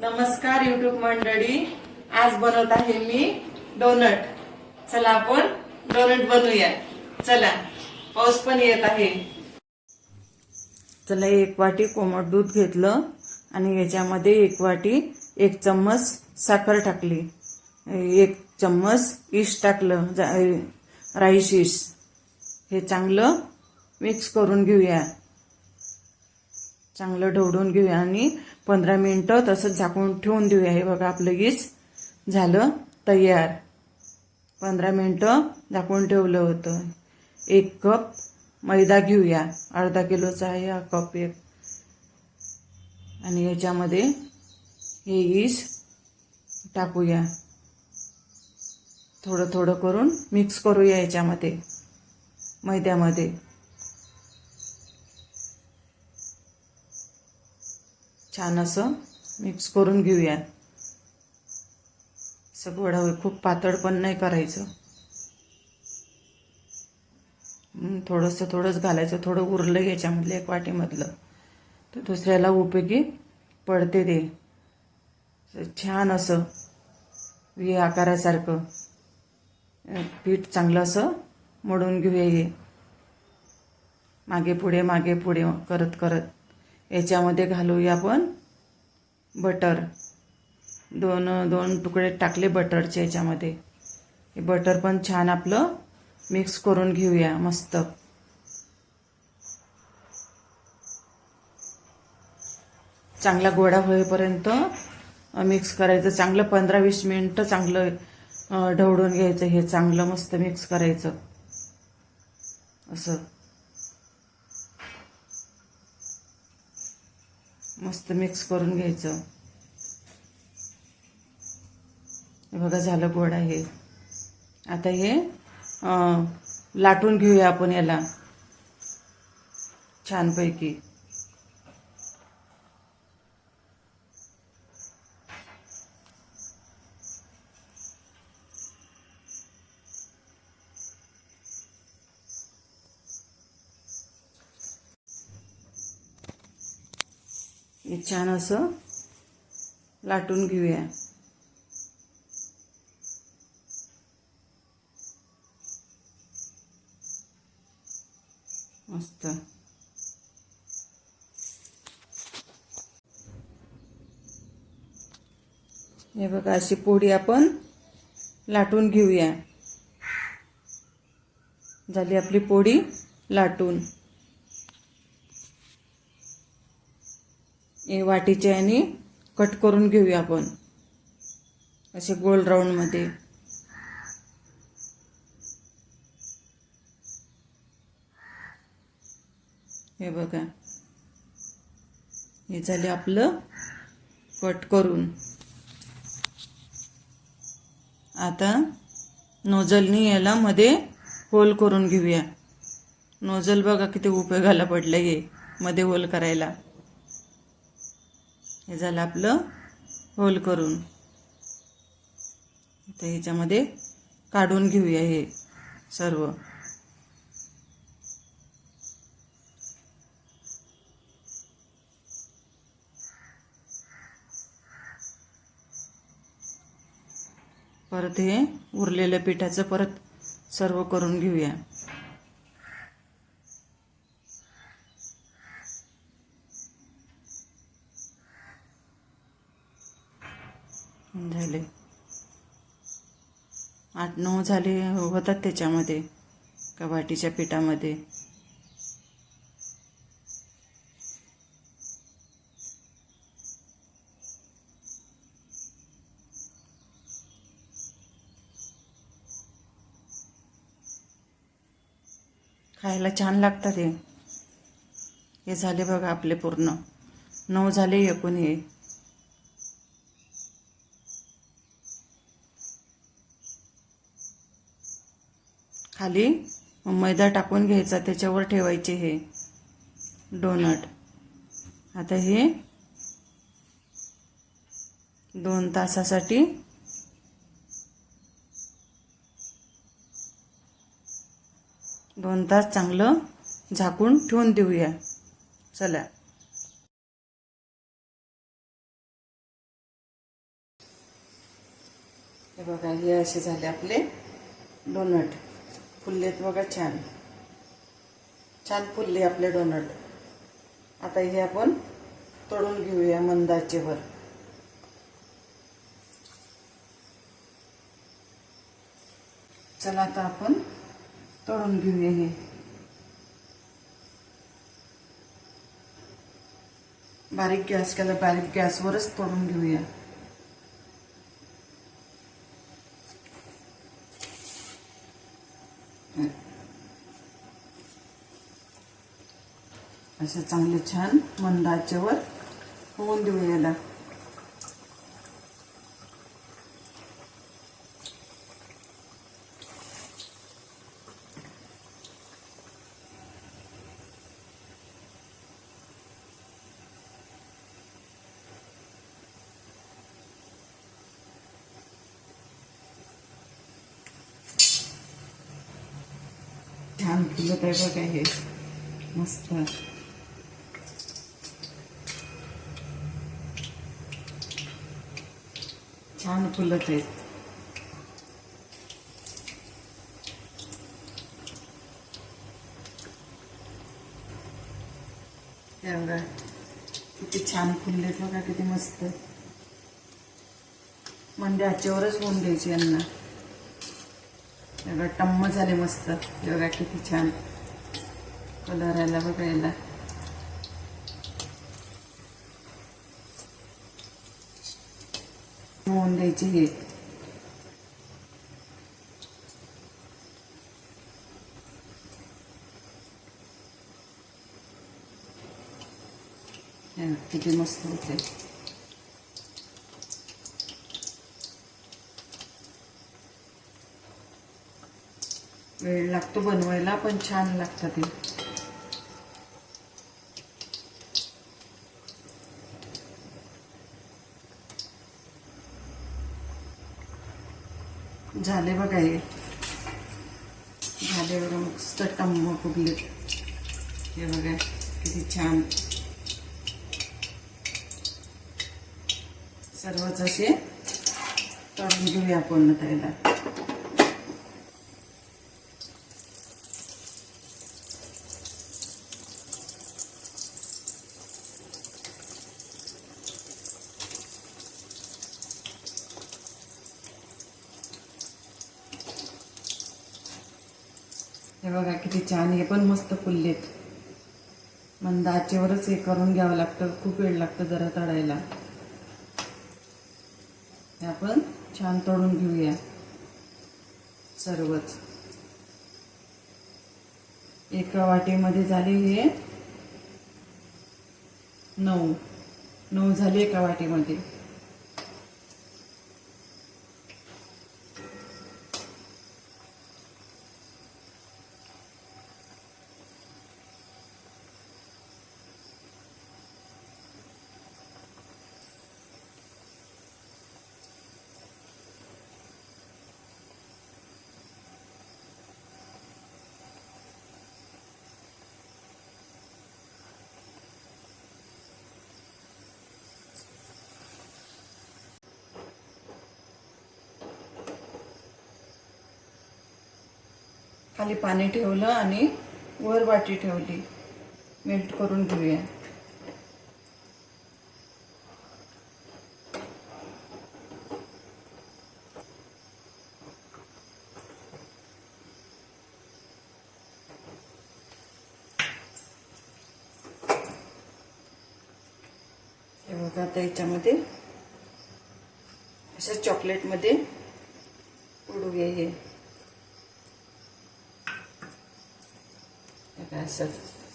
नमस्कार युट्यूब मंडळी. आज बनवत आहे मी डोनट. चला आपण डोनट बनवूया. चला पाऊस पण येत आहे. चला एक वाटी कोमट दूध घेतलं आणि याच्यामध्ये एक वाटी एक चम्मच साखर टाकली. एक चम्मच ईश टाकलं जा- राईस ईश हे चांगलं मिक्स करून घेऊया. चांगलं ढवळून घेऊया आणि पंधरा मिनटं तसंच झाकून ठेवून देऊया. हे बघा आपलं गीस झालं तयार. पंधरा मिनटं झाकून ठेवलं होतं. एक कप मैदा घेऊया. अर्धा किलोचा आहे हा कप एक. आणि याच्यामध्ये हे ईस टाकूया. थोडं थोडं करून मिक्स करूया याच्यामध्ये मैद्यामध्ये. छान असं मिक्स करून घेऊया. सगळं गोडा खूप पातळ पण नाही करायचं. थोडंसं थोडंच घालायचं. थोडं उरलं याच्यामधलं एक वाटीमधलं. तर दुसऱ्याला उपयोगी पडते ते. छान असं. वि आकारासारखं. पीठ चांगलं असं मोडून घेऊया हे. मागे पुढे मागे पुढे करत करत. याच्यामध्ये घालूया आपण बटर. दोन दोन तुकडे टाकले बटरचे याच्यामध्ये. हे बटर पण छान आपलं मिक्स करून घेऊया मस्त. चांगला गोडा होईपर्यंत मिक्स करायचं. चांगलं पंधरा वीस मिनटं चांगलं ढवळून घ्यायचं. हे चांगलं मस्त मिक्स करायचं. असं. मस्त मिक्स करून घ्यायचं. हे बघा झालं गोड आहे. आता हे लाटून घेऊया आपण याला. छानपैकी. हे छान असं लाटून घेऊया. मस्त. हे बघा अशी पोळी आपण लाटून घेऊया. झाली आपली पोळी लाटून. वाटीचे आणि कट करून घेऊया आपण. असे गोल राऊंडमध्ये हे बघा. हे झाले आपलं कट करून. आता नोजलनी याला मध्ये होल करून घेऊया. नोजल बघा किती उपयोगाला पडलं हे मध्ये होल करायला. हे झालं आपलं होल करून. तर ह्याच्यामध्ये काढून घेऊया हे सर्व. परत हे उरलेल्या पिठाचं परत सर्व करून घेऊया. झाले. आठ नऊ झाले होतात त्याच्यामध्ये कबाटीच्या पिठामध्ये. खायला छान लागतात हे. हे झाले बघा आपले पूर्ण. नऊ झाले एकूण हे. खाली मैदा टाकून घ्यायचा त्याच्यावर ठेवायचे हे. डोनट. आता हे दोन तासासाठी दोन तास चांगलं झाकून ठेवून देऊया. चला. बघा हे असे झाले आपले डोनट. फुललेत बघा छान. छान फुलले आपले डोनट. आता हे आपण तळून घेऊया मंदाचेवर चला आता आपण तळून घेऊया हे. बारीक गॅस केला बारीक गॅसवरच तळून घेऊया. असे चांगले छान मंद आचेवर होऊन देऊ याला. छान फुलत आहे बघा हे. मस्त. छान फुलत आहेत. किती छान फुललेत बघा किती मस्त. म्हणजे आच्यावरच होऊन द्यायची यांना. हे टम्म झाले मस्त. बघा किती छान. कलर आला बघा याला. होऊन द्यायचे हे किती मस्त होते वेळ लागतो बनवायला पण छान लागतं ते. झाले बघा हे. झाले बघा मस्त टम्म फुगले. हे बघा किती छान. सर्वच असे तळून घेऊया आपण त्याला. हे बघा किती छान हे पण मस्त फुललेत. मंद आचेवरच हे करून घ्यावं लागतं. खूप वेळ लागतं जरा तळायला. हे आपण छान तळून घेऊया. सर्वच. एका वाटीमध्ये झाले हे नऊ. नऊ झाले एका वाटीमध्ये. खाली पाणी ठेवलं आणि वर वाटी ठेवली. मेल्ट करून घेऊया. हे बघा आता याच्यामध्ये असं चॉकलेटमध्ये उडूया हे. हे काय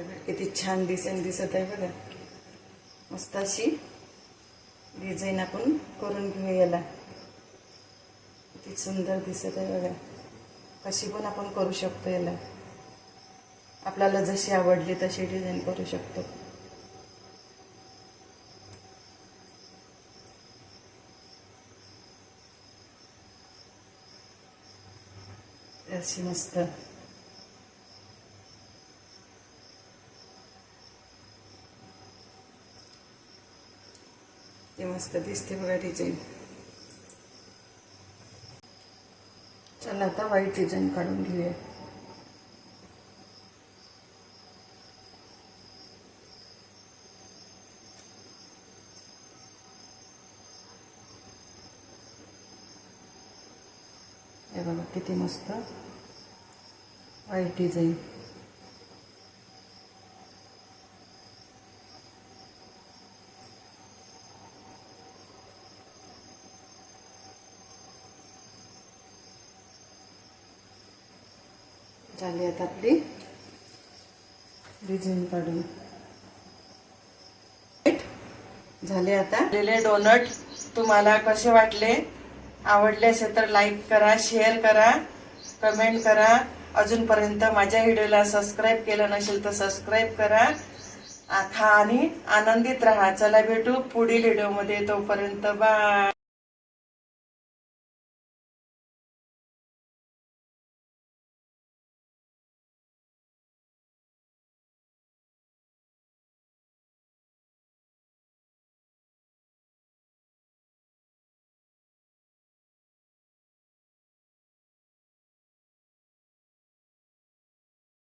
हे किती छान डिझाईन दिसत आहे बघा. मस्त अशी डिझाईन आपण करून घेऊ याला. किती सुंदर दिसत आहे बघा. कशी पण आपण करू शकतो याला. आपल्याला जशी आवडली तशी डिझाईन करू शकतो. अशी मस्त. किती मस्त दिसते बघा डिझाईन चला आता व्हाईट डिझाईन काढून घेऊया. हे बघा किती मस्त. व्हाईट डिझाईन झाली आता आपली. डिझाईन काढून. झाले आता. डोनट तुम्हाला कसे वाटले? आवडले असेल तर लाईक करा शेअर करा कमेंट करा. अजूनपर्यंत माझ्या व्हिडिओला सबस्क्राईब केलं नसेल तर सबस्क्राईब करा. खा आणि आनंदित राहा. चला भेटू पुढील व्हिडिओमध्ये तोपर्यंत बाय